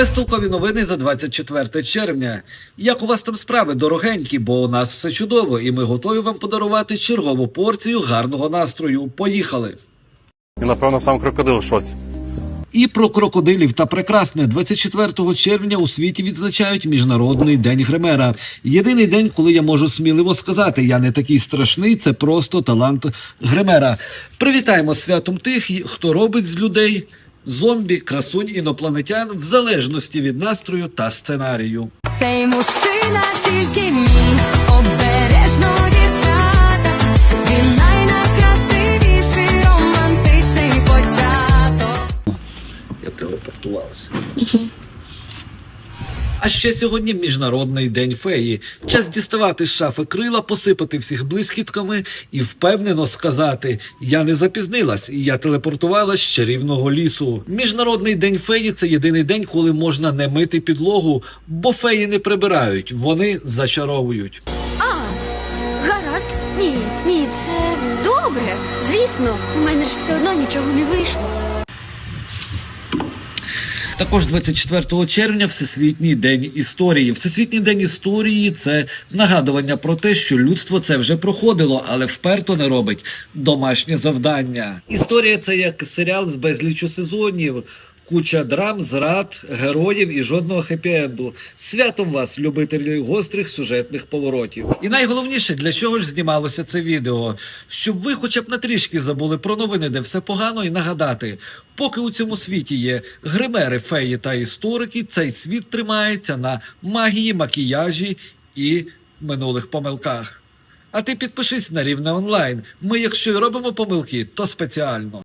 Безтолкові новини за 24 червня. Як у вас там справи, дорогенькі, бо у нас все чудово, і ми готові вам подарувати чергову порцію гарного настрою. Поїхали! І напевно сам крокодил шоці. І про крокодилів та прекрасне 24 червня у світі відзначають міжнародний день гримера. Єдиний день, коли я можу сміливо сказати, я не такий страшний, це просто талант гримера. Привітаємо святом тих, хто робить з людей зомбі, красунь інопланетян в залежності від настрою та сценарію. Цей мужчина тільки мій, обережно дівчата, він найнайкрасивіший романтичний початок. Я телепортувалася. А ще сьогодні міжнародний день феї. Час діставати з шафи крила, посипати всіх блискітками і впевнено сказати: я не запізнилась, я телепортувалась з чарівного лісу. Міжнародний день феї це єдиний день, коли можна не мити підлогу, бо феї не прибирають, вони зачаровують. А, гаразд. Ні, ні, це добре. Звісно, у мене ж все одно нічого не вийшло. Також 24 червня Всесвітній день історії. Всесвітній день історії це нагадування про те, що людство це вже проходило, але вперто не робить домашнє завдання. Історія це як серіал з безлічу сезонів. Куча драм, зрад, героїв і жодного хеппі-енду. Святом вас, любителі гострих сюжетних поворотів. І найголовніше, для чого ж знімалося це відео? Щоб ви хоча б на трішки забули про новини, де все погано, і нагадати, поки у цьому світі є гримери, феї та історики, цей світ тримається на магії, макіяжі і минулих помилках. А ти підпишись на рівне онлайн. Ми, якщо й робимо помилки, то спеціально.